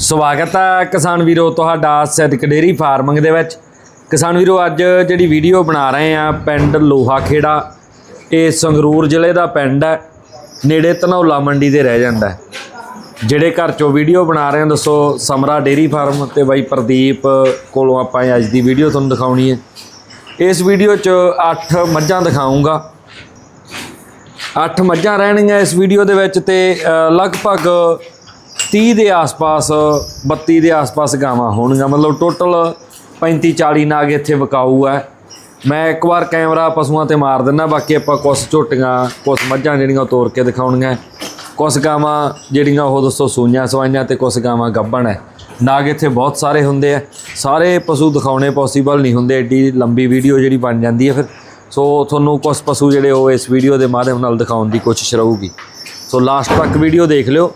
ਸਵਾਗਤ ਹੈ ਕਿਸਾਨ ਵੀਰੋ, ਤੁਹਾਡਾ ਸਿੱਧਕ ਡੇਰੀ ਫਾਰਮਿੰਗ ਦੇ ਵਿੱਚ। ਕਿਸਾਨ ਵੀਰੋ, ਅੱਜ ਜਿਹੜੀ ਵੀਡੀਓ ਬਣਾ ਰਹੇ ਆ, ਪਿੰਡ ਲੋਹਾ ਖੇੜਾ ਇਹ ਸੰਗਰੂਰ ਜ਼ਿਲ੍ਹੇ ਦਾ ਪਿੰਡ ਹੈ। ਨੇੜੇ ਧਨੌਲਾ ਮੰਡੀ ਦੇ ਰਹਿ ਜਾਂਦਾ ਜਿਹੜੇ ਘਰ ਚੋਂ ਵੀਡੀਓ ਬਣਾ ਰਹੇ ਹਾਂ ਦੱਸੋ, ਸਮਰਾ ਡੇਰੀ ਫਾਰਮ ਤੇ ਬਾਈ ਪ੍ਰਦੀਪ ਕੋਲੋਂ ਆਪਾਂ ਅੱਜ ਦੀ ਵੀਡੀਓ ਤੁਹਾਨੂੰ ਦਿਖਾਉਣੀ ਹੈ। ਇਸ ਵੀਡੀਓ 'ਚ 8 ਮੱਝਾਂ ਦਿਖਾਉਂਗਾ 8 ਮੱਝਾਂ ਰਹਿਣਗੀਆਂ ਇਸ ਵੀਡੀਓ ਦੇ ਵਿੱਚ ਤੇ ਲਗਭਗ 30 ਦੇ ਆਸ-ਪਾਸ 32 ਦੇ ਆਸ-ਪਾਸ ਗਾਵਾਂ ਹੋਣਗੀਆਂ। ਮਤਲਬ ਟੋਟਲ 35 40 ਨਾਗ ਇੱਥੇ ਵਿਕਾਊ ਹੈ। ਮੈਂ ਇੱਕ ਵਾਰ ਕੈਮਰਾ ਪਸ਼ੂਆਂ ਤੇ ਮਾਰ ਦਿੰਦਾ ਬਾਕੀ ਆਪਾਂ ਕੁਛ ਝੋਟੀਆਂ, ਕੁਛ ਮੱਝਾਂ ਜਿਹੜੀਆਂ ਉਹ ਤੋੜ ਕੇ ਦਿਖਾਉਣੀਆਂ। ਕੁਛ ਗਾਵਾਂ ਜਿਹੜੀਆਂ ਉਹ ਦੋਸਤੋ ਸੂਈਆਂ ਸਵਾਈਆਂ ਤੇ ਕੁਛ ਗਾਵਾਂ ਗੱਭਣ ਹੈ। ਨਾਗ ਇੱਥੇ ਬਹੁਤ ਸਾਰੇ ਹੁੰਦੇ ਆ। ਸਾਰੇ ਪਸ਼ੂ ਦਿਖਾਉਣੇ ਪੋਸੀਬਲ ਨਹੀਂ ਹੁੰਦੇ। ਏਡੀ ਲੰਬੀ ਵੀਡੀਓ ਜਿਹੜੀ ਬਣ ਜਾਂਦੀ ਹੈ ਫਿਰ। ਸੋ ਤੁਹਾਨੂੰ ਕੁਝ ਪਸ਼ੂ ਜਿਹੜੇ ਉਹ ਇਸ ਵੀਡੀਓ ਦੇ ਮਾਧਿਅਮ ਨਾਲ ਦਿਖਾਉਣ ਦੀ ਕੋਸ਼ਿਸ਼ ਰਹੂਗੀ। ਸੋ ਲਾਸਟ ਤੱਕ ਵੀਡੀਓ ਦੇਖ ਲਿਓ।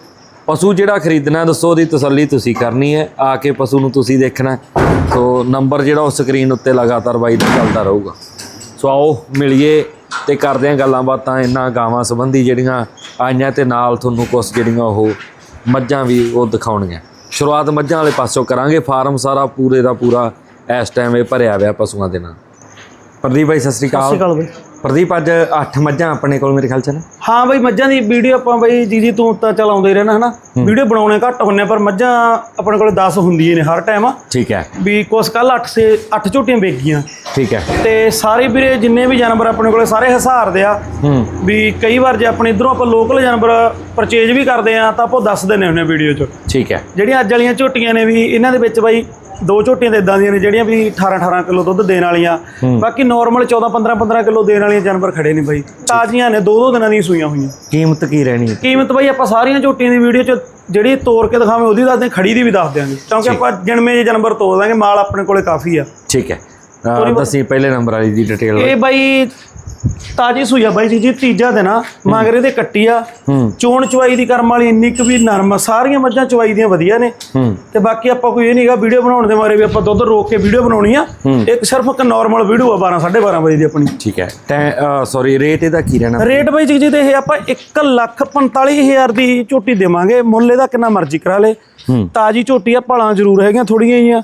ਪਸ਼ੂ ਜਿਹੜਾ ਖਰੀਦਣਾ, ਦੱਸੋ ਉਹਦੀ ਤਸੱਲੀ ਤੁਸੀਂ ਕਰਨੀ ਹੈ। ਆ ਕੇ ਪਸ਼ੂ ਨੂੰ ਤੁਸੀਂ ਦੇਖਣਾ ਸੋ ਨੰਬਰ ਜਿਹੜਾ ਉਹ ਸਕਰੀਨ ਉੱਤੇ ਲਗਾਤਾਰ ਬਾਈ ਦਾ ਚੱਲਦਾ ਰਹੂਗਾ। ਸੋ ਆਓ ਮਿਲੀਏ ਤੇ ਕਰਦੇ ਹਾਂ ਗੱਲਾਂ ਬਾਤਾਂ ਇਹਨਾਂ ਗਾਵਾਂ ਸੰਬੰਧੀ ਜਿਹੜੀਆਂ ਆਈਆਂ ਤੇ ਨਾਲ ਤੁਹਾਨੂੰ ਕੁਝ ਜਿਹੜੀਆਂ ਉਹ ਮੱਝਾਂ ਵੀ ਉਹ ਦਿਖਾਉਣੀਆਂ। ਸ਼ੁਰੂਆਤ ਮੱਝਾਂ ਵਾਲੇ ਪਾਸੋਂ ਕਰਾਂਗੇ। ਫਾਰਮ ਸਾਰਾ ਪੂਰੇ ਦਾ ਪੂਰਾ ਇਸ ਟਾਈਮ ਇਹ ਭਰਿਆ ਹੋਇਆ ਪਸ਼ੂਆਂ ਦੇ ਨਾਲ। ਪ੍ਰਦੀਪ ਭਾਈ ਸਤਿ ਸ੍ਰੀ ਸਤਿ ਅਕਾਲ ਸ਼੍ਰੀ ਅਕਾਲ ਬਈ। ਪ੍ਰਦੀਪ ਅੱਜ 8 ਮੱਝਾਂ ਆਪਣੇ ਕੋਲ ਮੇਰੇ ਖਿਆਲ ਚ ਨੇ? ਹਾਂ ਬਈ ਮੱਝਾਂ ਦੀ ਵੀਡੀਓ ਆਪਾਂ ਬਈ ਜੀ ਜੀ ਤੂੰ ਤਾਂ ਚਲਾਉਂਦੇ ਹੀ ਰਹਿਣਾ ਹਨਾ? ਵੀਡੀਓ ਬਣਾਉਣੇ ਘੱਟ ਹੁੰਨੇ ਪਰ ਮੱਝਾਂ ਆਪਣੇ ਕੋਲੇ 10 ਹੁੰਦੀਆਂ ਨੇ ਹਰ ਟਾਈਮ ਠੀਕ ਹੈ। ਵੀ ਕੁਛ ਕੱਲ 8 ਸੇ 8 ਝੋਟੀਆਂ ਵੇਚ ਗਈਆਂ ਠੀਕ ਹੈ। ਤੇ ਸਾਰੇ ਵੀਰੇ ਜਿੰਨੇ ਵੀ ਜਾਨਵਰ ਆਪਣੇ ਕੋਲੇ ਸਾਰੇ ਹਿਸਾਰ ਦੇ ਆ ਵੀ ਕਈ ਵਾਰ ਜੇ ਆਪਣੇ ਇਧਰੋਂ ਆਪਾਂ ਲੋਕਲ ਜਾਨਵਰ ਪਰਚੇਜ ਵੀ ਕਰਦੇ ਆ ਤਾਂ ਆਪਾਂ ਦੱਸ ਦਿੰਦੇ ਹੁੰਦੇ ਵੀਡੀਓ 'ਚ। ਠੀਕ ਹੈ। ਜਿਹੜੀਆਂ ਅੱਜ ਵਾਲੀਆਂ ਝੋਟੀਆਂ ਨੇ ਵੀ ਇਹਨਾਂ ਦੇ ਵਿੱਚ ਬਾਈ ਦੋ ਝੋਟੀਆਂ ਤਾਂ ਇਦਾਂ ਦੀਆਂ ਨੇ ਜਿਹੜੀਆਂ ਵੀ 18 18 ਕਿਲੋ ਦੁੱਧ ਦੇਣ ਵਾਲੀਆਂ। ਬਾਕੀ ਨਾਰਮਲ 14 15 15 ਕਿਲੋ ਦੇਣ ਵਾਲੀਆਂ ਜਾਨਵਰ ਖੜੇ ਨੇ ਬਾਈ। ਤਾਜ਼ੀਆਂ ਨੇ ਦੋ ਦੋ ਦਿਨਾਂ ਦੀਆਂ ਸੂਈਆਂ ਹੋਈਆਂ। ਕੀਮਤ ਕੀ ਰਹਿਣੀ ਹੈ? ਕੀਮਤ ਬਾਈ ਆਪਾਂ ਸਾਰੀਆਂ ਝੋਟੀਆਂ ਦੀ ਵੀਡੀਓ 'ਚ ਜਿਹੜੀ ਤੋੜ ਕੇ ਦਿਖਾਵੇਂ ਉਹਦੀ ਦੱਸਦੇ ਖੜੀ ਦੀ ਵੀ ਦੱਸ ਦਿਆਂਗੇ। ਕਿਉਂਕਿ ਆਪਾਂ ਗਿਣਵੇਂ ਜਿਹੇ ਜਾਨਵਰ ਤੋੜ ਦਾਂਗੇ ਮਾਲ ਆਪਣੇ ਕੋਲੇ ਕਾਫੀ ਆ। ਠੀਕ ਹੈ। ਦੱਸੀ ਪਹਿਲੇ ਨੰਬਰ ਵਾਲੀ ਦੀ ਡਿਟੇਲ ਇਹ ਬਾਈ ਤਾਜੀ ਸੂਈ ਆ ਬਾਈ ਜੀ ਜੀ ਤੀਜਾ ਦਿਨ ਆ ਮਗਰ ਇਹਦੇ ਕੱਟੀ ਆ। ਹੂੰ। ਚੋਣ ਚਵਾਈ ਦੀ ਕਰਮ ਵਾਲੀ ਇੰਨੀ ਕੁ ਵੀ ਨਰਮ ਆ ਸਾਰੀਆਂ ਮੱਝਾਂ ਚਵਾਈ ਦੀਆਂ ਵਧੀਆ ਨੇ। ਹੂੰ। ਤੇ ਬਾਕੀ ਆਪਾਂ ਕੋਈ ਇਹ ਨਹੀਂਗਾ ਵੀਡੀਓ ਬਣਾਉਣ ਦੇ ਮਾਰੇ ਵੀ ਆਪਾਂ ਦੁੱਧ ਰੋਕ ਕੇ ਵੀਡੀਓ ਬਣਾਉਣੀ ਆ। ਇੱਕ ਸਿਰਫ ਇੱਕ ਨਾਰਮਲ ਵੀਡੀਓ ਆ 12 12:30 ਵਜੇ ਦੀ ਆਪਣੀ। ਠੀਕ ਹੈ। ਟੈ ਸੌਰੀ ਰੇਟ ਇਹਦਾ ਕੀ ਰਹਿਣਾ? ਰੇਟ ਬਾਈ ਜੀ ਜੀ ਤੇ ਇਹ ਆਪਾਂ 145000 ਦੀ ਝੋਟੀ ਦੇਵਾਂਗੇ। ਮੁੱਲ ਇਹਦਾ ਕਿੰਨਾ ਮਰਜ਼ੀ ਕਰਾ ਲੇ। ਹੂੰ। ਤਾਜੀ ਝੋਟੀ ਆ ਭਲਾਂ ਜ਼ਰੂਰ ਹੈਗੀਆਂ ਥੋੜੀਆਂ ਜੀਆਂ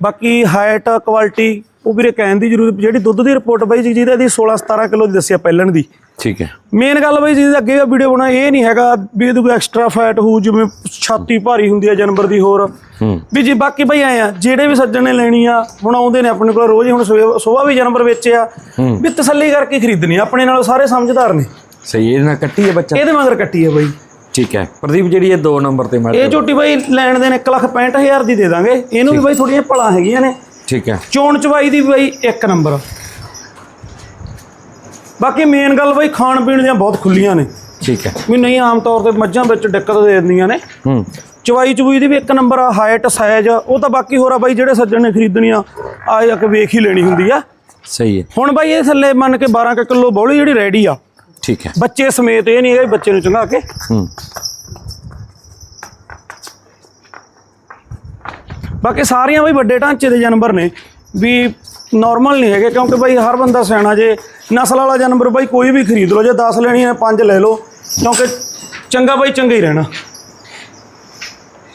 ਬਾਕੀ ਹਾਈਟ ਕੁਆਲਿਟੀ ਉਹ ਵੀਰੇ ਕਹਿਣ ਦੀ ਜ਼ਰੂਰ ਜਿਹੜੀ ਦੁੱਧ ਦੀ ਰਿਪੋਰਟ ਬਾਈ ਜੀ ਜੀ ਦੀ 16 17 ਕਿਲੋ ਦੀ ਦੱਸਿਆ ਪਹਿਲਣ ਦੀ। ਠੀਕ ਹੈ। ਮੇਨ ਗੱਲ ਬਾਈ ਜੀ ਦੀ ਅੱਗੇ ਵੀਡੀਓ ਬਣਾ ਇਹ ਨਹੀਂ ਹੈਗਾ ਵੀ ਇਹਦੇ ਕੋਈ ਐਕਸਟਰਾ ਫੈਟ ਹੋਊ ਜਿਵੇਂ ਛਾਤੀ ਭਾਰੀ ਹੁੰਦੀ ਹੈ ਜਾਨਵਰ ਦੀ ਹੋਰ। ਹੂੰ। ਵੀ ਜੀ ਬਾਕੀ ਬਈ ਆਏ ਆ ਜਿਹੜੇ ਵੀ ਸੱਜਣ ਨੇ ਲੈਣੀ ਆ ਹੁਣ ਆਉਂਦੇ ਨੇ ਆਪਣੇ ਕੋਲ ਰੋਜ਼ ਹੀ ਹੁਣ ਸਵੇਰ ਵੀ ਜਾਨਵਰ ਵੇਚੇ ਆ ਵੀ ਤਸੱਲੀ ਕਰਕੇ ਖਰੀਦਣੀ ਆ, ਆਪਣੇ ਨਾਲ ਸਾਰੇ ਸਮਝਦਾਰ ਨੇ। ਸਹੀ ਇਹਦੇ ਨਾਲ ਕੱਟੀ ਹੈ ਬੱਚਾ। ਇਹਦੇ ਮਗਰ ਕੱਟੀ ਆ ਬਾਈ। ਠੀਕ ਹੈ। ਪ੍ਰਦੀਪ ਜਿਹੜੀ ਇਹ 2 ਨੰਬਰ ਤੇ ਮੈਂ ਇਹ ਝੋਟੀ ਬਾਈ ਲੈਣ ਦੇ ਨੇ 165000 ਦੀ ਦੇ ਦਾਂਗੇ। ਇਹਨੂੰ ਵੀ ਬਾਈ ਥੋੜੀਆਂ ਭਲਾ ਹੈਗੀਆਂ ਨੇ। ਠੀਕ ਹੈ। ਚੋਣ ਚਵਾਈ ਦੀ ਬਾਈ ਇੱਕ ਨੰਬਰ। ਬਾਕੀ ਮੇਨ ਗੱਲ ਬਾਈ ਖਾਣ ਪੀਣ ਦੀਆਂ ਬਹੁਤ ਖੁੱਲੀਆਂ ਨੇ। ਠੀਕ ਹੈ। ਵੀ ਨਹੀਂ ਆਮ ਤੌਰ ਤੇ ਮੱਝਾਂ ਵਿੱਚ ਦਿੱਕਤ ਦੇ ਦਿੰਦੀਆਂ ਨੇ। ਹੂੰ। ਚਵਾਈ ਚਵੂਈ ਦੀ ਵੀ ਇੱਕ ਨੰਬਰ ਆ ਹਾਈਟ ਸਾਈਜ਼ ਉਹ ਤਾਂ ਬਾਕੀ ਹੋਰ ਆ ਬਾਈ ਜਿਹੜੇ ਸੱਜਣ ਨੇ ਖਰੀਦਣੀ ਆ ਕੇ ਵੇਖ ਹੀ ਲੈਣੀ ਹੁੰਦੀ ਆ। ਸਹੀ ਹੈ। ਹੁਣ ਬਾਈ ਇਹ ਥੱਲੇ ਮੰਨ ਕੇ 12 ਕੁ ਕਿਲੋ ਬੌਲੀ ਜਿਹੜੀ ਰੈਡੀ ਆ। ਠੀਕ ਹੈ। ਬੱਚੇ ਸਮੇਤ ਇਹ ਨਹੀਂ ਹੈਗਾ ਵੀ ਬੱਚੇ ਨੂੰ ਚੰਗਾ ਕੇ। ਹੂੰ। ਬਾਕੀ ਸਾਰੀਆਂ ਬਈ ਵੱਡੇ ਢਾਂਚੇ ਦੇ ਜਾਨਵਰ ਨੇ ਵੀ ਨਾਰਮਲ ਨਹੀਂ ਹੈਗੇ ਕਿਉਂਕਿ ਬਾਈ ਹਰ ਬੰਦਾ ਸਿਆਣਾ ਜੇ ਨਸਲ ਵਾਲਾ ਜਾਨਵਰ ਬਾਈ ਕੋਈ ਵੀ ਖਰੀਦ ਲਓ ਜੇ 10 ਲੈਣੀ ਹੈ 5 ਲੈ ਲਓ ਕਿਉਂਕਿ ਚੰਗਾ ਬਾਈ ਚੰਗਾ ਹੀ ਰਹਿਣਾ।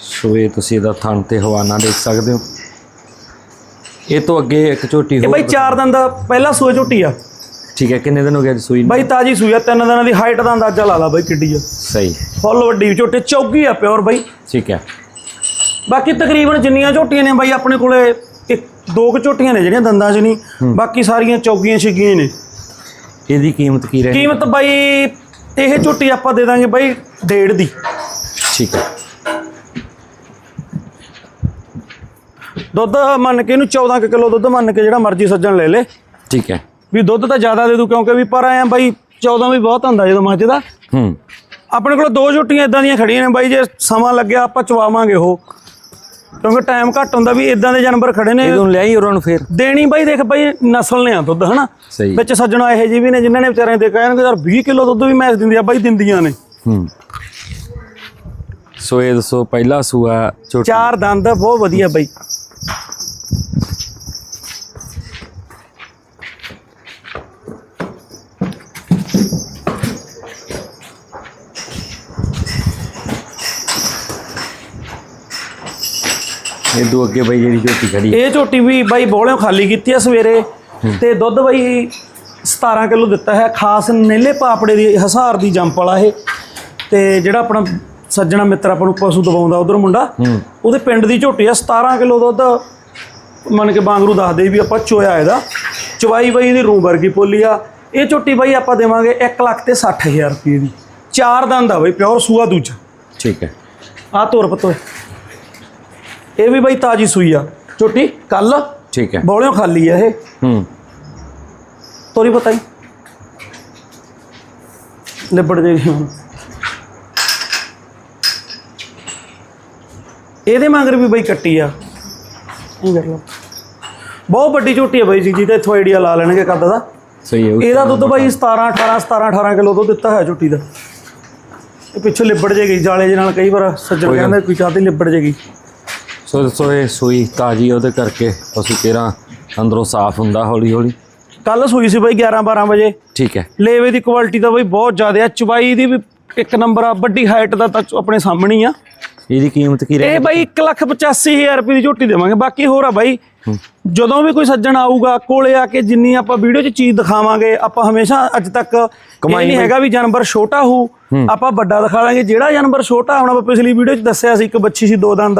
ਸੋ ਇਹ ਤੁਸੀਂ ਇਹਦਾ ਥਣ ਤੇ ਹਵਾਨਾ ਦੇਖ ਸਕਦੇ ਹੋ। ਇਹ ਤੋਂ ਅੱਗੇ ਇੱਕ ਝੋਟੀ ਇਹ ਹੋ ਬਾਈ ਚਾਰ ਦਿਨ ਦਾ ਪਹਿਲਾ ਸੂਏ ਝੋਟੀ ਆ। ਠੀਕ ਹੈ ਕਿੰਨੇ ਦਿਨ ਹੋ ਗਏ ਸੂਈ? ਬਾਈ ਤਾਜੀ ਸੂਈ ਆ ਤਿੰਨ ਦਿਨਾਂ ਦੀ ਹਾਈਟ ਦਾ ਅੰਦਾਜ਼ਾ ਲਾ ਲਾ ਬਾਈ ਕਿੱਡੀ ਆ। ਸਹੀ। ਫੁੱਲ ਵੱਡੀ ਝੋਟੀ ਚੌਗੀ ਆ ਪਿਓਰ ਬਾਈ। ਠੀਕ ਹੈ। ਬਾਕੀ ਤਕਰੀਬਨ ਜਿੰਨੀਆਂ ਝੋਟੀਆਂ ਨੇ ਬਾਈ ਆਪਣੇ ਕੋਲੇ ਇੱਕ ਦੋ ਕੁ ਝੋਟੀਆਂ ਨੇ ਜਿਹੜੀਆਂ ਦੰਦਾਂ 'ਚ ਨਹੀਂ ਬਾਕੀ ਸਾਰੀਆਂ ਚੌਗੀਆਂ ਛਿੱਗੀਆਂ ਨੇ। ਇਹਦੀ ਕੀਮਤ ਕੀ ਰਹਿਣੀ ਕੀਮਤ ਬਾਈ ਇਹ ਝੋਟੀ ਆਪਾਂ ਦੇ ਦਾਂਗੇ ਬਾਈ ਡੇਢ ਦੀ। ਠੀਕ ਹੈ। ਦੁੱਧ ਮੰਨ ਕੇ ਇਹਨੂੰ 14 ਕੁ ਕਿਲੋ ਦੁੱਧ ਮੰਨ ਕੇ ਜਿਹੜਾ ਮਰਜ਼ੀ ਸੱਜਣ ਲੈ ਲੇ। ਠੀਕ ਹੈ। ਵੀ ਦੁੱਧ ਤਾਂ ਜ਼ਿਆਦਾ ਦੇ ਦੂ ਕਿਉਂਕਿ ਵੀ ਪਰ ਆਇਆ ਬਾਈ 14 ਵੀ ਬਹੁਤ ਹੁੰਦਾ ਜਦੋਂ ਮੱਝ ਦਾ। ਹੂੰ। ਆਪਣੇ ਕੋਲ ਦੋ ਝੋਟੀਆਂ ਇਦਾਂ ਦੀਆਂ ਖੜੀਆਂ ਨੇ ਬਾਈ ਜੇ ਸਮਾਂ ਲੱਗਿਆ ਆਪਾਂ ਚਵਾਵਾਂਗੇ ਉਹ। ਕਿਉਂਕਿ ਟਾਈਮ ਘੱਟ ਹੁੰਦਾ ਵੀ ਇਦਾਂ ਦੇ ਜਾਨਵਰ ਖੜੇ ਨੇ। ਇਹਨੂੰ ਲਿਆਈ ਉਹਨਾਂ ਨੂੰ ਫੇਰ। ਦੇਣੀ ਬਾਈ ਦੇਖ ਬਾਈ ਨਸਲ ਨੇ ਆ ਦੁੱਧ ਹਨਾ? ਵਿੱਚ ਸੱਜਣਾ ਇਹੋ ਜਿਹੇ ਵੀ ਨੇ ਜਿਨ੍ਹਾਂ ਨੇ ਵਿਚਾਰਿਆਂ ਦੇ ਕਹਿਣਗੇ ਯਾਰ 20 ਕਿਲੋ ਦੁੱਧ ਵੀ ਮੈਸ ਦਿੰਦੀ ਆ ਬਾਈ ਦਿੰਦੀਆਂ ਨੇ। ਹੂੰ। ਸੋ ਇਹ ਦੱਸੋ ਪਹਿਲਾ ਸੂਆ ਚਾਰ ਦੰਦ ਬਹੁਤ ਵਧੀਆ ਬਾਈ। ਇਹ ਤੋਂ ਅੱਗੇ ਬਈ ਜਿਹੜੀ ਝੋਟੀ ਖੜੀ ਇਹ ਝੋਟੀ ਵੀ ਬਾਈ ਬੋਲਿਓ ਖਾਲੀ ਕੀਤੀ ਆ ਸਵੇਰੇ ਤੇ ਦੁੱਧ ਬਾਈ 17 ਕਿਲੋ ਦਿੱਤਾ ਹੈ। ਖਾਸ ਨੀਲੇ ਪਾਪੜੇ ਦੀ ਹਸਾਰ ਦੀ ਜੰਪ ਵਾਲਾ ਇਹ। ਤੇ ਜਿਹੜਾ ਆਪਣਾ ਸੱਜਣਾ ਮਿੱਤਰ ਆਪਾਂ ਨੂੰ ਪਸ਼ੂ ਦਵਾਉਂਦਾ ਉਧਰ ਮੁੰਡਾ ਉਹਦੇ ਪਿੰਡ ਦੀ ਝੋਟੀ ਆ। 17 ਕਿਲੋ ਦੁੱਧ ਮੰਨ ਕੇ ਬਾਂਗਰੂ ਦੱਸਦੇ ਵੀ ਆਪਾਂ ਚੋਇਆ ਇਹਦਾ। ਚਵਾਈ ਬਾਈ ਇਹਦੀ ਰੂਮ ਵਰਗੀ ਪੋਲੀ ਆ। ਇਹ ਝੋਟੀ ਬਾਈ ਆਪਾਂ ਦੇਵਾਂਗੇ 1 ਲੱਖ ਤੇ 60000 ਰੁਪਏ ਦੀ। ਚਾਰ ਦੰਦ ਆ ਬਾਈ ਪਿਓਰ ਸੂਆ ਦੂਜਾ। ਠੀਕ ਹੈ। ਆ ਤੋਰ ਪਤੋਏ ਇਹ ਵੀ ਬਾਈ ਤਾਜੀ ਸੂਈ ਆ। ਝੋਟੀ ਕੱਲ ਠੀਕ ਹੈ। ਬੋਲਿਓ ਖਾਲੀ ਆ ਇਹ। ਹੂੰ। ਤੋਰੀ ਪਤਾ ਹੀ ਲਿਬੜ ਜਾਏਗੀ ਹੁਣ। ਇਹਦੇ ਮਗਰ ਵੀ ਬਈ ਕੱਟੀ ਆ। ਇਹ ਕਰ ਲਓ। ਬਹੁਤ ਵੱਡੀ ਝੋਟੀ ਆ ਬਾਈ ਜੀ ਜੀ ਤੇ ਇੱਥੋਂ ਆਈਡੀਆ ਲਾ ਲੈਣਗੇ ਕੱਦ ਦਾ। ਸਹੀ ਹੈ ਇਹਦਾ ਦੁੱਧ ਬਾਈ 17 18 17 18 ਕਿਲੋ ਦੁੱਧ ਦਿੱਤਾ ਹੈ ਝੋਟੀ ਦਾ। ਇਹ ਪਿੱਛੋਂ ਲਿਬੜ ਜੇਗੀ ਜਾਲੇ ਦੇ ਨਾਲ ਕਈ ਵਾਰ ਸੱਜਣ ਕਹਿੰਦੇ ਕੋਈ ਚਾਹਤੇ ਲਿਬੜ ਜੇਗੀ ਸੋ ਦੱਸੋ ਇਹ ਸੂਈ ਤਾਜੀ ਉਹਦੇ ਕਰਕੇ ਪਸ਼ੂ ਕਿਹੜਾ ਅੰਦਰੋਂ ਸਾਫ਼ ਹੁੰਦਾ ਹੌਲੀ ਹੌਲੀ? ਕੱਲ ਸੂਈ ਸੀ ਬਾਈ 11 12 ਵਜੇ। ਠੀਕ ਹੈ। ਲੇਵੇ ਦੀ ਕੁਆਲਿਟੀ ਤਾਂ ਬਈ ਬਹੁਤ ਜ਼ਿਆਦਾ ਆ ਚਵਾਈ ਦੀ ਵੀ ਇੱਕ ਨੰਬਰ ਆ ਵੱਡੀ ਹਾਈਟ ਦਾ ਤਾਂ ਆਪਣੇ ਸਾਹਮਣੇ ਹੀ ਆ। ਇਹਦੀ ਕੀਮਤ ਕੀ ਇਹ ਰਹੇਗੀ? ਬਾਈ 185000 ਰੁਪਏ ਦੀ ਝੋਟੀ ਦੇਵਾਂਗੇ ਬਾਕੀ ਹੋਰ ਆ ਬਾਈ। ਜਦੋਂ ਵੀ ਕੋਈ ਸੱਜਣ ਆਊਗਾ ਕੋਲੇ ਆ ਕੇ ਜਿੰਨੀ ਆਪਾਂ ਵੀਡੀਓ 'ਚ ਚੀਜ਼ ਦਿਖਾਵਾਂਗੇ ਆਪਾਂ ਹਮੇਸ਼ਾ ਅੱਜ ਤੱਕ ਕਮਾਈ ਨਹੀਂ। ਹੈਗਾ ਵੀ ਜਾਨਵਰ ਛੋਟਾ ਹੋ। ਆਪਾਂ ਵੱਡਾ ਦਿਖਾ ਲਾਂਗੇ। ਜਿਹੜਾ ਜਾਨਵਰ ਛੋਟਾ ਹੁਣ ਆਪਾਂ ਪਿਛਲੀ ਵੀਡੀਓ 'ਚ ਦੱਸਿਆ ਸੀ ਇੱਕ ਬੱਚੀ ਸੀ ਦੋ ਦੰਦ।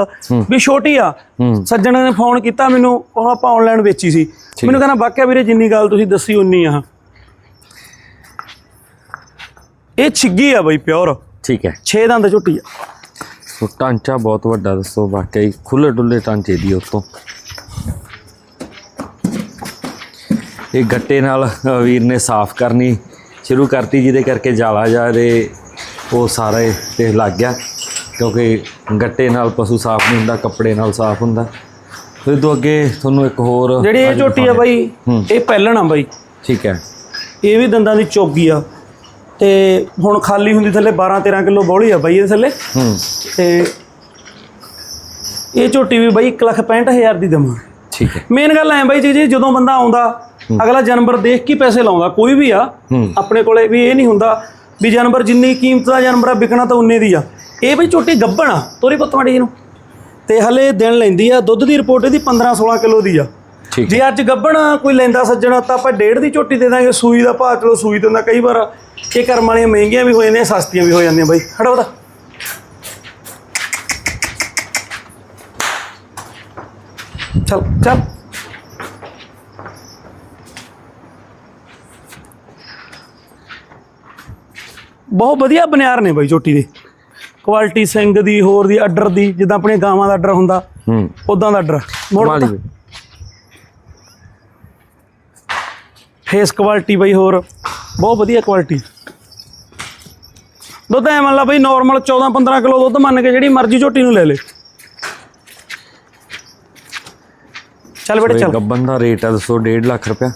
ਵੀ ਛੋਟੀ ਆ। ਸੱਜਣ ਨੇ ਫੋਨ ਕੀਤਾ ਮੈਨੂੰ ਉਹ ਆਪਾਂ ਆਨਲਾਈਨ ਵੇਚੀ ਸੀ। ਮੈਨੂੰ ਕਹਿੰਦਾ ਵਾਕਿਆ ਵੀਰੇ ਜਿੰਨੀ ਗੱਲ ਤੁਸੀਂ ਦੱਸੀ ਉਨੀ ਆ। ਇਹ ਛਿੱਗੀ ਆ ਬਾਈ ਪਿਓਰ। ਠੀਕ ਹੈ। 6 ਦੰਦ ਝੋਟੀ ਆ। ਟਾਂਚਾ ਬਹੁਤ ਵੱਡਾ ਦੱਸੋ ਵਾਕਈ ਖੁੱਲੇ ਡੁੱਲੇ ਟਾਂਚੇ ਦੀ ਉਤੋਂ। ਇਹ ਗੱਟੇ ਨਾਲ ਵੀਰ ਨੇ ਸਾਫ਼ ਕਰਨੀ ਸ਼ੁਰੂ ਕਰਤੀ ਜਿਹਦੇ ਕਰਕੇ ਜਾਲਾ ਜਾ ਦੇ ਉਹ ਸਾਰੇ ਤੇ ਲੱਗ ਗਿਆ ਕਿਉਂਕਿ ਗੱਟੇ ਨਾਲ ਪਸ਼ੂ ਸਾਫ਼ ਨਹੀਂ ਹੁੰਦਾ ਕੱਪੜੇ ਨਾਲ ਸਾਫ਼ ਹੁੰਦਾ। ਫਿਰ ਤੋਂ ਅੱਗੇ ਤੁਹਾਨੂੰ ਇੱਕ ਹੋਰ ਜਿਹੜੀ ਇਹ ਝੋਟੀ ਆ ਬਾਈ ਇਹ ਪਹਿਲਣ ਆ ਬਾਈ। ਠੀਕ ਹੈ। ਇਹ ਵੀ ਦੰਦਾਂ ਦੀ ਚੋਗੀ ਆ। ਤੇ ਹੁਣ ਖਾਲੀ ਹੁੰਦੀ ਥੱਲੇ 12 13 ਕਿਲੋ ਬੋਲੀ ਆ ਬਾਈ ਇਹਦੇ ਥੱਲੇ। ਹੂੰ। ਤੇ ਇਹ ਝੋਟੀ ਵੀ ਬਾਈ 165000 ਦੀ ਦੇਵਾਂਗੇ ਠੀਕ ਹੈ। ਮੇਨ ਗੱਲ ਐ ਬਾਈ ਜੀ ਜੀ ਜਦੋਂ ਬੰਦਾ ਆਉਂਦਾ ਅਗਲਾ ਜਾਨਵਰ ਦੇਖ ਕੇ ਪੈਸੇ ਲਾਉਂਦਾ ਕੋਈ ਵੀ ਆ। ਆਪਣੇ ਕੋਲੇ ਵੀ ਇਹ ਨਹੀਂ ਹੁੰਦਾ ਵੀ ਜਾਨਵਰ ਜਿੰਨੀ ਕੀਮਤ ਦਾ ਜਾਨਵਰ ਆ ਵਿਕਣਾ ਤਾਂ ਉਨੇ ਦੀ ਆ। ਇਹ ਬਈ ਝੋਟੀ ਗੱਬਣ ਆ ਤੋਰੀ ਪੁੱਤ ਮਾੜੀ ਨੂੰ। ਤੇ ਹਲੇ ਦਿਨ ਲੈਂਦੀ ਆ ਦੁੱਧ ਦੀ ਰਿਪੋਰਟ ਇਹਦੀ 15 16 ਕਿਲੋ ਦੀ ਆ। ਜੇ ਅੱਜ ਗੱਬਣ ਕੋਈ ਲੈਂਦਾ ਸੱਜਣਾ ਤਾਂ ਆਪਾਂ ਡੇਢ ਦੀ ਝੋਟੀ ਦੇ ਦਾਂਗੇ ਸੂਈ ਦਾ ਭਾਅ ਚਲੋ ਸੂਈ ਦਿੰਦਾ ਕਈ ਵਾਰ ਇਹ ਕਰਮ ਵਾਲੀਆਂ ਮਹਿੰਗੀਆਂ ਵੀ ਹੋ ਜਾਂਦੀਆਂ ਸਸਤੀਆਂ ਵੀ ਹੋ ਜਾਂਦੀਆਂ ਬਾਈ। ਹਟੋ ਉਹਦਾ ਚੱਲ ਚੱਲ। ਬਹੁਤ ਵਧੀਆ ਬਨਿਆਰ ਨੇ ਬਾਈ ਝੋਟੀ ਦੇ। ਕੁਆਲਿਟੀ ਸਿੰਘ ਦੀ ਹੋਰ ਦੀ ਆਰਡਰ ਦੀ ਜਿੱਦਾਂ ਆਪਣੀਆਂ ਗਾਵਾਂ ਦਾ ਆਰਡਰ ਹੁੰਦਾ ਹੂੰ। ਉਦਾਂ ਦਾ ਆਰਡਰ ਮੋੜ। ਫੇਸ ਕੁਆਲਿਟੀ ਬਈ ਹੋਰ ਬਹੁਤ ਵਧੀਆ ਕੁਆਲਿਟੀ ਦੁੱਧ ਐ ਮੰਨ ਲਾ ਬਈ ਨਾਰਮਲ 14 15 ਕਿਲੋ ਦੁੱਧ ਮੰਨ ਕੇ ਜਿਹੜੀ ਮਰਜ਼ੀ ਝੋਟੀ ਨੂੰ ਲੈ ਲੈ। ਚੱਲ ਬੇਟੇ ਚੱਲ। ਗੱਬਨ ਦਾ ਰੇਟ ਆ ਦੱਸੋ 1.5 ਲੱਖ ਰੁਪਇਆ।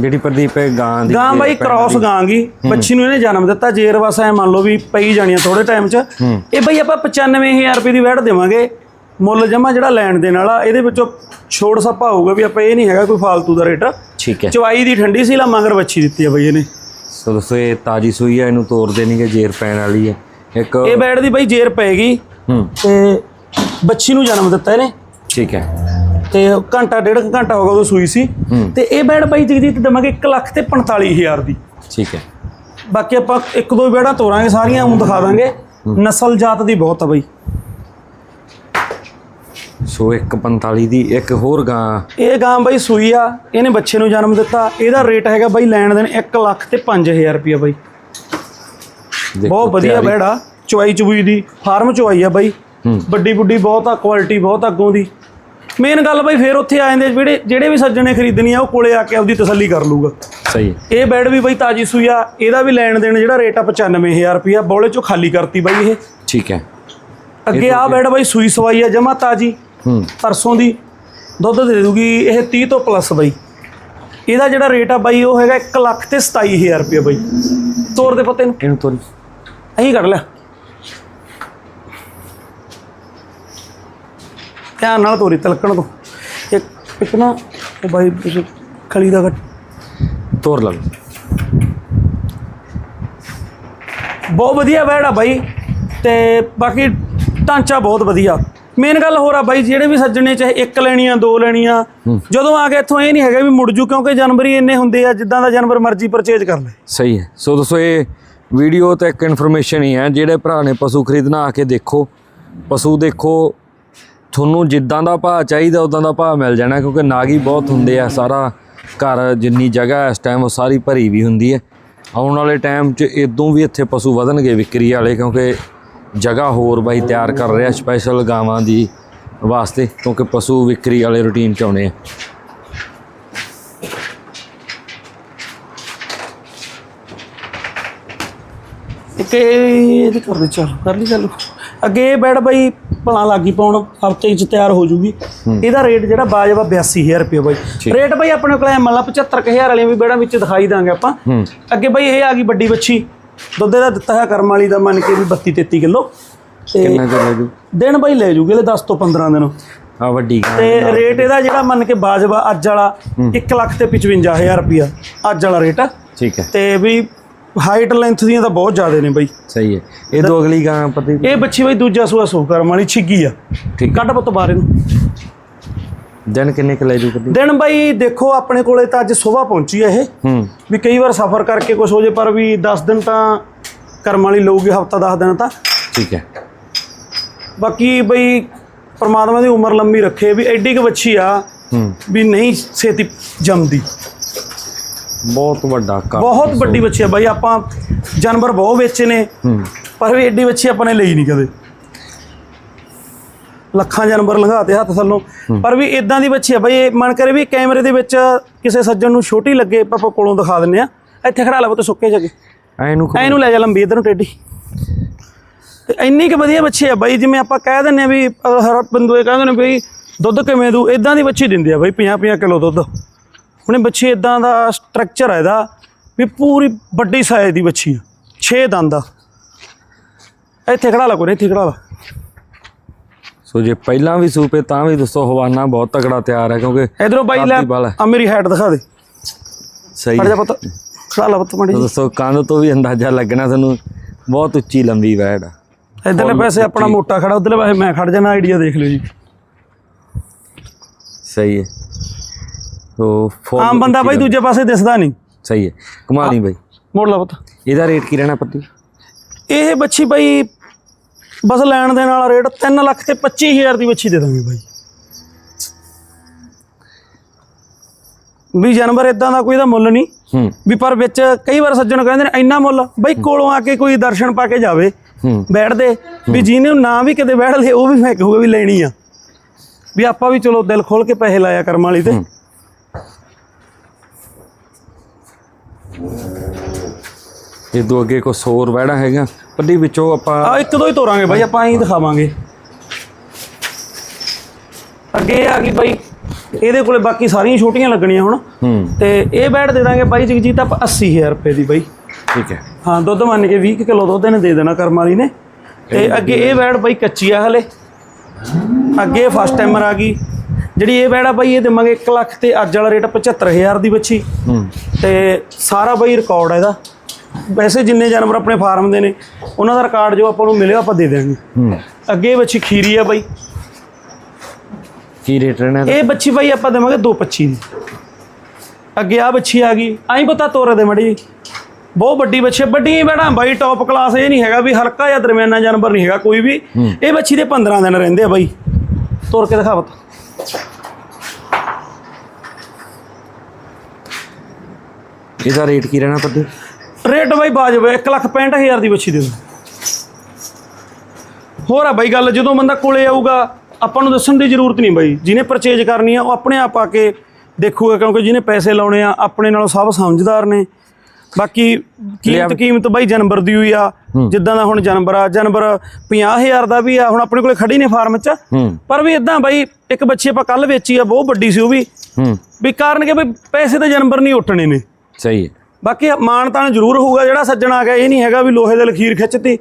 ਜਿਹੜੀ ਪ੍ਰਦੀਪ ਹੈ ਗਾਂ ਦੀ ਗਾਂ ਬਾਈ ਕ੍ਰਾਸ ਗਾਂ ਗੀ ਬੱਚੀ ਨੂੰ ਇਹਨੇ ਜਨਮ ਦਿੱਤਾ ਜੇਰ ਬਸ ਐ ਮੰਨ ਲਓ ਵੀ ਪਈ ਜਾਣੀਆਂ ਥੋੜੇ ਟਾਈਮ 'ਚ। ਇਹ ਬਈ ਆਪਾਂ 95000 ਰੁਪਏ ਦੀ ਵੈਟ ਦੇਵਾਂਗੇ। ਮੁੱਲ ਜਮਾ ਜਿਹੜਾ ਲੈਣ ਦੇਣ ਵਾਲਾ ਇਹਦੇ ਵਿੱਚੋਂ ਛੋੜ ਸੱਪਾ ਹੋਊਗਾ ਵੀ ਆਪਾਂ ਇਹ ਨਹੀਂ ਹੈਗਾ ਕੋਈ ਫਾਲਤੂ ਦਾ ਰੇਟ। ਠੀਕ ਹੈ। ਚਵਾਈ ਦੀ ਠੰਡੀ ਸੀ ਲਾ ਮਗਰ ਬੱਚੀ ਦਿੱਤੀ ਆ ਬਈ ਇਹਨੇ। ਸੋ ਦੋਸਤੋ ਇਹ ਤਾਜੀ ਸੂਈ ਹੈ ਇਹਨੂੰ ਤੋੜ ਦੇਣਗੇ ਜੇਰ ਪੈਣ ਵਾਲੀ ਹੈ ਇੱਕ ਇਹ ਬੈਡ ਦੀ ਬਈ ਜੇਰ ਪਏਗੀ ਹੂੰ। ਤੇ ਬੱਚੀ ਨੂੰ ਜਨਮ ਦਿੱਤਾ ਇਹਨੇ। ਠੀਕ ਹੈ। ਤੇ ਘੰਟਾ ਡੇਢ ਕੁ ਘੰਟਾ ਹੋ ਗਿਆ ਉਦੋਂ ਸੂਈ ਸੀ। ਤੇ ਇਹ ਬੈਡ ਬਾਈ ਜਗਜੀਤ ਦੇਵਾਂਗੇ 1 ਲੱਖ ਤੇ 45000 ਦੀ। ਠੀਕ ਹੈ। ਬਾਕੀ ਆਪਾਂ ਇੱਕ ਦੋ ਬੈੜਾਂ ਤੋਰਾਂਗੇ ਸਾਰੀਆਂ ਨੂੰ ਦਿਖਾ ਦਾਂਗੇ। ਨਸਲ ਜਾਤ ਦੀ ਬਹੁਤ ਆ ਬਈ। ਸੋ 145 ਦੀ ਇੱਕ ਹੋਰ ਗਾਂ। ਇਹ ਗਾਂ ਬਈ ਸੂਈ ਆ ਇਹਨੇ ਬੱਚੇ ਨੂੰ ਜਨਮ ਦਿੱਤਾ। ਇਹਦਾ ਰੇਟ ਹੈਗਾ ਬਈ ਲੈਣ ਦੇਣ 1 ਲੱਖ ਤੇ 5000 ਰੁਪਏ ਬਈ। ਬਹੁਤ ਵਧੀਆ। ਬੈੜਾ ਚੁਆਈ ਚਬੂਈ ਦੀ ਫਾਰਮ ਚੁਆਈ ਆ ਬਈ। ਵੱਡੀ ਬੁੱਢੀ ਬਹੁਤ ਆ ਕੁਆਲਿਟੀ ਬਹੁਤ ਆ ਅੱਗੋਂ ਦੀ। ਮੇਨ ਗੱਲ ਬਈ ਫੇਰ ਉੱਥੇ ਆ ਜਾਂਦੇ ਜਿਹੜੇ ਜਿਹੜੇ ਵੀ ਸੱਜਣੇ ਖਰੀਦਣੀ ਆ ਉਹ ਕੋਲੇ ਆ ਕੇ ਆਪਦੀ ਤਸੱਲੀ ਕਰ ਲੂਗਾ ਸਹੀ ਹੈ। ਇਹ ਬੈਡ ਵੀ ਬਈ ਤਾਜੀ ਸੂਈ ਆ ਇਹਦਾ ਵੀ ਲੈਣ ਦੇਣ ਜਿਹੜਾ ਰੇਟ ਆ 95000 ਰੁਪਿਆ ਬੋਲੇ ਚੋਂ ਖਾਲੀ ਕਰਤੀ ਬਾਈ ਇਹ। ਠੀਕ ਹੈ। ਅੱਗੇ ਆ ਬੈਡ ਬਾਈ ਸੂਈ ਸਵਾਈ ਆ ਜਮਾ ਤਾਜੀ। ਹੂੰ। ਪਰਸੋਂ ਦੀ ਦੁੱਧ ਦੇ ਦੂਗੀ ਇਹ 30 ਤੋਂ ਪਲੱਸ ਬਾਈ। ਇਹਦਾ ਜਿਹੜਾ ਰੇਟ ਆ ਬਾਈ ਉਹ ਹੈਗਾ 1 ਲੱਖ ਤੇ 27000 ਰੁਪਏ ਬਾਈ। ਤੋਰ ਦੇ ਪੱਤੇ ਨੂੰ ਇਹਨੂੰ ਤੋਰੀ। ਅਹੀਂ ਕੱਢ ਲੈ। ਧਿਆਨ ਨਾਲ ਤੋਰੀ ਤਲਕਣ ਤੋਂ। ਇੱਕ ਇੱਕ ਨਾ ਉਹ ਬਾਈ ਇੱਕ ਖਲੀ ਦਾ ਤੋਰ ਲਾ ਬਹੁਤ ਵਧੀਆ ਬੈੜ ਬਾਈ ਤੇ ਬਾਕੀ ਢਾਂਚਾ ਬਹੁਤ ਵਧੀਆ। ਮੇਨ ਗੱਲ ਹੋਰ ਆ ਬਾਈ ਜਿਹੜੇ ਵੀ ਸੱਜਣੇ ਚਾਹੇ ਇੱਕ ਲੈਣੀਆਂ ਦੋ ਲੈਣੀਆਂ ਜਦੋਂ ਆ ਕੇ ਇੱਥੋਂ ਇਹ ਨਹੀਂ ਹੈਗਾ ਵੀ ਮੁੜ ਜੂ ਕਿਉਂਕਿ ਜਾਨਵਰ ਇੰਨੇ ਹੁੰਦੇ ਆ ਜਿੱਦਾਂ ਦਾ ਜਾਨਵਰ ਮਰਜ਼ੀ ਪਰਚੇਜ ਕਰ ਲੈ। ਸਹੀ ਹੈ। ਸੋ ਦੋਸਤੋ ਇਹ ਵੀਡੀਓ ਤੇ ਇੱਕ ਇਨਫੋਰਮੇਸ਼ਨ ਹੀ ਹੈ ਜਿਹੜੇ ਭਰਾ ਨੇ ਪਸ਼ੂ ਖਰੀਦਣਾ ਆ ਕੇ ਦੇਖੋ। ਪਸ਼ੂ ਦੇਖੋ ਤੁਹਾਨੂੰ ਜਿੱਦਾਂ ਦਾ ਭਾਅ ਚਾਹੀਦਾ ਉਦਾਂ ਦਾ ਭਾਅ ਮਿਲ ਜਾਣਾ, ਕਿਉਂਕਿ ਨਾਗੀ ਬਹੁਤ ਹੁੰਦੇ ਆ, ਸਾਰਾ ਘਰ ਜਿੰਨੀ ਜਗ੍ਹਾ ਇਸ ਟਾਈਮ ਉਹ ਸਾਰੀ ਭਰੀ ਵੀ ਹੁੰਦੀ ਹੈ। ਆਉਣ ਵਾਲੇ ਟਾਈਮ 'ਚ ਇਦੋਂ ਵੀ ਇੱਥੇ ਪਸ਼ੂ ਵਧਣਗੇ ਵਿਕਰੀ ਵਾਲੇ, ਕਿਉਂਕਿ ਜਗ੍ਹਾ ਹੋਰ ਬਾਈ ਤਿਆਰ ਕਰ ਰਿਹਾ ਸਪੈਸ਼ਲ ਗਾਵਾਂ ਦੀ ਵਾਸਤੇ, ਕਿਉਂਕਿ ਪਸ਼ੂ ਵਿਕਰੀ ਵਾਲੇ ਰੂਟੀਨ 'ਚ ਆਉਣੇ ਆ। ਇੱਕ ਇਹ ਇਹਦੇ ਕਰਦੇ ਚੱਲ, ਕਰ ਲਈ ਚੱਲ ਅੱਗੇ ਇਹ ਬਾਈ ਭਲਾ ਲੱਗੀ ਪਾਉਣ ਹਫ਼ਤੇ ਚ ਤਿਆਰ ਹੋ ਜੂਗੀ। ਇਹਦਾ ਰੇਟ ਜਿਹੜਾ ਬਾਜਵਾ 82000 ਰੁਪਏ ਬਾਈ। ਰੇਟ ਬਾਈ ਆਪਣੇ ਕੋਲ ਐ ਮਤਲਬ 75000 ਵਾਲੀਆਂ ਵੀ ਬੈਡਾਂ ਵਿੱਚ ਦਿਖਾਈ ਦਾਂਗੇ ਆਪਾਂ। ਅੱਗੇ ਬਾਈ ਇਹ ਆ ਗਈ ਵੱਡੀ ਬੱਚੀ ਦੁੱਧ ਦਾ ਦਿੱਤਾ ਹੈ ਕਰਮ ਵਾਲੀ ਦਾ ਮੰਨ ਕੇ ਵੀ 32 33 ਕਿਲੋ। ਕਿੰਨਾ ਕਰ ਲੈ ਜੂ? ਦਿਨ ਬਾਈ ਲੈ ਜੂਗੇ ਇਹਦੇ 10 ਤੋਂ 15 ਦਿਨ। ਆ ਵੱਡੀ ਤੇ ਰੇਟ ਇਹਦਾ ਜਿਹੜਾ ਮੰਨ ਕੇ ਬਾਜਵਾ ਅੱਜ ਵਾਲਾ 1 ਲੱਖ ਤੇ 55000 ਰੁਪਿਆ ਅੱਜ ਵਾਲਾ ਰੇਟ ਆ। ਠੀਕ ਹੈ। ਤੇ ਵੀ ਹਾਈਟ ਲੈਂਥ ਦੀਆਂ ਤਾਂ ਬਹੁਤ ਜ਼ਿਆਦੇ ਨੇ ਬਾਈ। ਸਹੀ ਹੈ। ਇਹ ਦੋ ਅਗਲੀ ਗਾਂ ਪਤੀ ਇਹ ਬੱਚੀ ਬਾਈ ਦੂਜਾ ਸੂਆ ਸੋ ਕਰਮ ਵਾਲੀ ਛਿੱਗੀ ਆ। ਠੀਕ ਕੱਢ ਪੁੱਤ ਬਾਹਰ ਇਹਨੂੰ। ਦਿਨ ਕਿੰਨੇ ਕ ਲੈ ਜੂ ਕਦੀ ਦਿਨ ਬਾਈ ਦੇਖੋ ਆਪਣੇ ਕੋਲੇ ਤਾਂ ਅੱਜ ਸਵੇਰ ਪਹੁੰਚੀ ਆ ਇਹ। ਹੂੰ। ਵੀ ਕਈ ਵਾਰ ਸਫ਼ਰ ਕਰਕੇ ਕੁਝ ਹੋ ਜੇ ਪਰ ਵੀ 10 ਦਿਨ ਤਾਂ ਕਰਮ ਵਾਲੀ ਲਊਗੀ ਹਫਤਾ 10 ਦਿਨ ਤਾਂ। ਠੀਕ ਹੈ। ਬਾਕੀ ਬਈ ਪ੍ਰਮਾਤਮਾ ਦੀ ਉਮਰ ਲੰਮੀ ਰੱਖੇ ਵੀ ਐਡੀ ਕੁ ਬੱਚੀ ਆ ਹੂੰ। ਵੀ ਨਹੀਂ ਛੇਤੀ ਜੰਮਦੀ। ਬਹੁਤ ਵੱਡਾ ਕੰਮ ਬਹੁਤ ਵੱਡੀ ਬੱਚੀ ਆ ਬਾਈ ਆਪਾਂ ਜਾਨਵਰ ਬਹੁਤ ਵੇਚੇ ਨੇ ਪਰ ਵੀ ਐਡੀ ਬੱਚੀ ਆਪਾਂ ਨੇ ਲਈ ਨਹੀਂ ਕਦੇ। ਲੱਖਾਂ ਜਾਨਵਰ ਲੰਘਾਤੇ ਹੱਥ ਥੱਲੋਂ। ਪਰ ਵੀ ਇਦਾਂ ਦੀ ਬੱਚੀ ਆ ਬਾਈ ਇਹ ਮਨ ਕਰੇ ਵੀ ਕੈਮਰੇ ਦੇ ਵਿੱਚ ਕਿਸੇ ਸੱਜਣ ਨੂੰ ਛੋਟੀ ਲੱਗੇ ਆਪਾਂ ਕੋਲੋਂ ਦਿਖਾ ਦਿੰਨੇ ਆ। ਇੱਥੇ ਖੜਾ ਲਵੋ ਤੇ ਸੁੱਕੇ ਜਗੇ ਐ ਨੂੰ ਐ ਨੂੰ ਲੈ ਜਾ ਲੰਬੀ ਇਧਰ ਨੂੰ ਟੇਢੀ। ਤੇ ਇੰਨੀ ਕੁ ਵਧੀਆ ਬੱਚੀ ਆ ਬਾਈ ਜਿਵੇਂ ਆਪਾਂ ਕਹਿ ਦਿੰਨੇ ਆ ਵੀ ਹਰ ਬੰਦੂ ਇਹ ਕਹਿੰਦੇ ਨੇ ਵੀ ਦੁੱਧ ਕਿਵੇਂ ਦੂ ਇਦਾਂ ਦੀ ਬੱਚੀ ਦਿੰਦੇ ਆ ਬਾਈ 50 50 ਕਿਲੋ ਦੁੱਧ। ਉਹਨੇ ਬੱਚੀ ਇਦਾਂ ਦਾ ਸਟਰਕਚਰ ਹੈ ਇਹਦਾ ਵੀ ਪੂਰੀ ਵੱਡੀ ਸਾਈਜ਼ ਦੀ ਬੱਚੀ ਆ 6 ਦੰਦ ਆ। ਇੱਥੇ ਖੜਾ ਲਾ ਕੋਈ ਇੱਥੇ ਖੜਾ ਲਾ। ਸੋ ਜੇ ਪਹਿਲਾਂ ਵੀ ਸੂਪੇ ਤਾਂ ਵੀ ਦੋਸਤੋ ਹਵਾਨਾ ਬਹੁਤ ਤਕੜਾ ਤਿਆਰ ਹੈ ਕਿਉਂਕਿ ਇਧਰੋਂ ਬਾਈ ਲੈ ਹੈ। ਆ ਮੇਰੀ ਹਾਈਟ ਦਿਖਾ ਦੇ। ਸਹੀ ਜਾ ਪੁੱਤ ਖੜਾ ਲਾ ਪੁੱਤ ਮੜੀ ਦੋਸਤੋ ਕੰਧ ਤੋਂ ਵੀ ਅੰਦਾਜ਼ਾ ਲੱਗਣਾ ਤੁਹਾਨੂੰ ਬਹੁਤ ਉੱਚੀ ਲੰਬੀ ਵੈੜ ਆ। ਇਧਰਲੇ ਪਾਸੇ ਆਪਣਾ ਮੋਟਾ ਖੜਾ ਉਧਰਲੇ ਪਾਸੇ ਮੈਂ ਖੜ ਜਾਣਾ ਆਈਡੀਆ ਦੇਖ ਲਿਓ ਜੀ। ਸਹੀ ਹੈ। ਸੋ ਆਮ ਬੰਦਾ ਬਾਈ ਦੂਜੇ ਪਾਸੇ ਦਿਸਦਾ ਨਹੀਂ। ਸਹੀ ਹੈ। ਕਮਾਲ ਬਾਈ। ਮੋੜ ਲਾ ਪੁੱਤ। ਇਹਦਾ ਰੇਟ ਕੀ ਰਹਿਣਾ ਪੱਤੀ? ਇਹ ਬੱਚੀ ਬਾਈ ਬਸ ਲੈਣ ਦੇਣ ਵਾਲਾ ਰੇਟ 3 ਲੱਖ ਤੇ 25000 ਦੀ ਬੱਚੀ ਦੇ ਦਾਂਗੇ ਬਾਈ। ਵੀ ਜਾਨਵਰ ਇਦਾਂ ਦਾ ਕੋਈ ਦਾ ਮੁੱਲ ਨਹੀਂ। ਹੂੰ। ਵੀ ਪਰ ਵਿੱਚ ਕਈ ਵਾਰ ਸੱਜਣ ਕਹਿੰਦੇ ਨੇ ਇੰਨਾ ਮੁੱਲ ਬਾਈ ਕੋਲੋਂ ਆ ਕੇ ਕੋਈ ਦਰਸ਼ਨ ਪਾ ਕੇ ਜਾਵੇ ਹੂੰ। ਬੈਠਦੇ ਵੀ ਜਿਹਨੇ ਨਾ ਵੀ ਕਿਤੇ ਬੈਠ ਲਏ ਉਹ ਵੀ ਮੈਂ ਕਹੂਗਾ ਵੀ ਲੈਣੀ ਆ। ਵੀ ਆਪਾਂ ਵੀ ਚਲੋ ਦਿਲ ਖੋਲ ਕੇ ਪੈਸੇ ਲਾਇਆ ਕਰਮ ਵਾਲੀ ਤੇ। ਇਹ ਦੋ ਅੱਗੇ ਕੋ ਸੌਰ ਵੈੜਾ ਹੈਗਾ ਪੱਦੀ ਵਿੱਚੋਂ ਆਪਾਂ ਆ ਇੱਕ ਦੋ ਹੀ ਤੋਰਾਂਗੇ ਬਾਈ ਆਪਾਂ ਐਂ ਦਿਖਾਵਾਂਗੇ। ਅੱਗੇ ਆ ਗਈ ਬਾਈ ਇਹਦੇ ਕੋਲੇ ਬਾਕੀ ਸਾਰੀਆਂ ਛੋਟੀਆਂ ਲੱਗਣੀਆਂ ਹੁਣ। ਹੂੰ। ਤੇ ਇਹ ਬੈਡ ਦੇ ਦਾਂਗੇ ਬਾਈ ਜਗਜੀਤ ਆਪਾਂ 80000 ਰੁਪਏ ਦੀ ਬਾਈ। ਠੀਕ ਹੈ। ਹਾਂ ਦੁੱਧ ਮੰਨ ਕੇ 20 ਕਿਲੋ ਦੁੱਧ ਇਹਨੇ ਦੇ ਦੇਣਾ ਕਰਮ ਵਾਲੀ ਨੇ। ਤੇ ਅੱਗੇ ਇਹ ਬੈਡ ਬਾਈ ਕੱਚੀ ਆ ਹਲੇ। ਅੱਗੇ ਫਸਟ ਟਾਈਮਰ ਆ ਗਈ। ਜਿਹੜੀ ਇਹ ਆ ਬਾਈ ਇਹ ਦੇਵਾਂਗੇ 1 ਲੱਖ ਤੇ ਅੱਜ ਵਾਲਾ ਰੇਟ 75000 ਦੀ ਬੱਚੀ। ਹੂੰ। ਤੇ ਸਾਰਾ ਬਾਈ ਰਿਕਾਰਡ ਆ ਇਹਦਾ। ਵੈਸੇ ਜਿੰਨੇ ਜਾਨਵਰ ਆਪਣੇ ਫਾਰਮ ਦੇ ਨੇ ਉਹਨਾਂ ਦਾ ਰਿਕਾਰਡ ਜੋ ਆਪਾਂ ਨੂੰ ਮਿਲਿਆ ਆਪਾਂ ਦੇ ਦੇਵਾਂਗੇ। ਹੂੰ। ਅੱਗੇ ਬੱਚੀ ਖੀਰੀ ਆ ਬਾਈ। ਕੀ ਰੇਟ ਰਹਿਣਾ? ਇਹ ਬੱਚੀ ਬਾਈ ਆਪਾਂ ਦੇਵਾਂਗੇ 225 ਦੀ। ਅੱਗੇ ਆ ਬੱਚੀ ਆ ਗਈ। ਆਈ ਪਤਾ ਤੋਰੇ ਦੇ ਮੜੀ ਬਹੁਤ ਵੱਡੀ ਬੱਚੀ। ਵੱਡੀ ਬੈੜਾ ਬਾਈ ਟੌਪ ਕਲਾਸ ਇਹ ਨਹੀਂ ਹੈਗਾ ਵੀ ਹਲਕਾ ਜਾਂ ਦਰਮਿਆਨਾ ਜਾਨਵਰ ਨਹੀਂ ਹੈਗਾ ਕੋਈ ਵੀ। ਇਹ ਬੱਚੀ ਦੇ 15 ਦਿਨ ਰਹਿੰਦੇ ਆ ਬਾਈ। ਤੋਰ ਕੇ ਦਿਖਾ ਬਤ ਇਹਦਾ ਰੇਟ ਕੀ ਰਹਿਣਾ ਪੱਦੀ ਰੇਟ ਬਾਈ ਬਾਜਬ 1 ਲੱਖ 65000 ਦੀ ਬੱਚੀ ਦੇ ਦੋ ਹੋਰ ਆ ਬਾਈ ਗੱਲ ਜਦੋਂ ਬੰਦਾ ਕੋਲੇ ਆਊਗਾ ਆਪਾਂ ਨੂੰ ਦੱਸਣ ਦੀ ਜ਼ਰੂਰਤ ਨਹੀਂ ਬਾਈ। ਜਿਹਨੇ ਪਰਚੇਜ ਕਰਨੀ ਆ ਉਹ ਆਪਣੇ ਆਪ ਆ ਕੇ ਦੇਖੂਗਾ ਕਿਉਂਕਿ ਜਿਹਨੇ ਪੈਸੇ ਲਾਉਣੇ ਆ ਆਪਣੇ ਨਾਲੋਂ ਸਭ ਸਮਝਦਾਰ ਨੇ। ਬਾਕੀ ਕੀਮਤ ਕੀਮਤ ਬਾਈ ਜਾਨਵਰ ਦੀ ਹੋਈ ਆ। ਜਿੱਦਾਂ ਦਾ ਹੁਣ ਜਾਨਵਰ ਆ ਜਾਨਵਰ 50000 ਦਾ ਵੀ ਆ ਹੁਣ ਆਪਣੇ ਕੋਲੇ ਖੜੀ ਨੇ ਫਾਰਮ 'ਚ। ਪਰ ਵੀ ਇਦਾਂ ਬਾਈ ਇੱਕ ਬੱਚੀ ਆਪਾਂ ਕੱਲ ਵੇਚੀ ਆ ਬਹੁਤ ਵੱਡੀ ਸੀ ਉਹ ਵੀ। ਵੀ ਕਾਰਨ ਕਿ ਬਈ ਪੈਸੇ ਤੇ ਜਾਨਵਰ ਨਹੀਂ ਉੱਟਣੇ ਨੇ। ਸਹੀ ਹੈ। ਬਾਕੀ ਮਾਣ ਤਾਣ ਜ਼ਰੂਰ ਹੋਊਗਾ ਜਿਹੜਾ ਸੱਜਣ ਆ ਗਿਆ ਇਹ ਨਹੀਂ ਹੈਗਾ ਵੀ ਲੋਹੇ ਦੇ ਲਖੀਰ ਖਿੱਚਤੀ।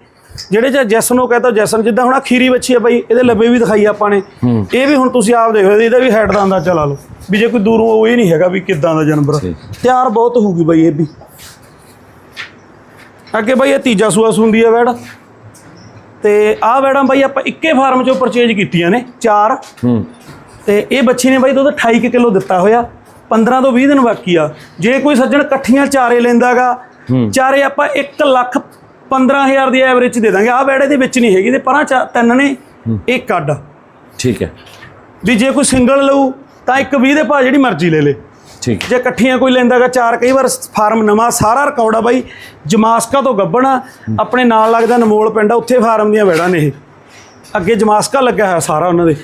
ਜਿਹੜੇ ਚ ਜੈਸਨ ਉਹ ਕਹਤਾ ਜੈਸਨ ਜਿੱਦਾਂ ਹੁਣ ਖੀਰੀ ਬੱਚੀ ਆ ਬਾਈ ਇਹਦੇ ਲੱਭੇ ਵੀ ਦਿਖਾਈ ਆਪਾਂ ਨੇ। ਇਹ ਵੀ ਹੁਣ ਤੁਸੀਂ ਆਪ ਦੇਖੋ ਇਹਦਾ ਵੀ ਹੈਡ ਦਾ ਅੰਦਾਜ਼ਾ ਲਾ ਲਓ। ਵੀ ਜੇ ਕੋਈ ਦੂਰੋਂ ਉਹ ਇਹ ਨਹੀਂ ਹੈਗਾ ਵੀ ਕਿੱਦਾਂ ਦਾ ਜਾਨਵਰ। ਤਿਆਰ ਬਹੁਤ ਹੋਊਗੀ ਬਾਈ ਇਹ ਵੀ। ਅੱਗੇ ਬਾਈ ਇਹ ਤੀਜਾ ਸੂਆ ਸੁੰਦੀ ਆ ਵੈੜ। ਤੇ ਆਹ ਵੈੜਾਂ ਬਾਈ ਆਪਾਂ ਇੱਕੇ ਫਾਰਮ ਚੋਂ ਪਰਚੇਜ ਕੀਤੀਆਂ ਨੇ ਚਾਰ। ਹੂੰ। ਤੇ ਇਹ ਬੱਚੀ ਨੇ ਬਾਈ ਦੁੱਧ 28 ਕਿਲੋ ਦਿੱਤਾ ਹੋਇਆ। 15 ਤੋਂ 20 ਦਿਨ ਬਾਕੀ ਆ। ਜੇ ਕੋਈ ਸੱਜਣ ਇਕੱਠੀਆਂ ਚਾਰੇ ਲੈਂਦਾਗਾ। ਚਾਰੇ ਆਪਾਂ 1 ਲੱਖ 15000 ਦੀ ਐਵਰੇਜ ਦੇ ਦਾਂਗੇ। ਆਹ ਵੈੜੇ ਦੇ ਵਿੱਚ ਨਹੀਂ ਹੈਗੀ ਤੇ ਪਰਾਂ ਤਿੰਨ ਨੇ ਇਹ ਕੱਢ। ਠੀਕ ਹੈ। ਵੀ ਜੇ ਕੋਈ ਸਿੰਗਲ ਲਊ ਤਾਂ ਇੱਕ 20 ਦੇ ਭਾਅ ਜਿਹੜੀ ਮਰਜ਼ੀ ਲੈ ਲੇ। ਠੀਕ ਜੇ ਇਕੱਠੀਆਂ ਕੋਈ ਲੈਂਦਾਗਾ ਚਾਰ ਕਈ ਵਾਰ ਫਾਰਮ ਨਵਾਂ ਸਾਰਾ ਰਿਕਾਰਡ ਆ ਬਾਈ। ਜਮਾਸਕਾ ਤੋਂ ਗੱਬਣਾ ਆਪਣੇ ਨਾਲ ਲੱਗਦਾ ਨਮੋਲ ਪਿੰਡ ਆ ਉੱਥੇ ਫਾਰਮ ਦੀਆਂ ਵੈੜਾਂ ਨੇ ਇਹ। ਅੱਗੇ ਜਮਾਸਕਾ ਲੱਗਿਆ ਹੋਇਆ ਸਾਰਾ ਉਹਨਾਂ ਦੇ।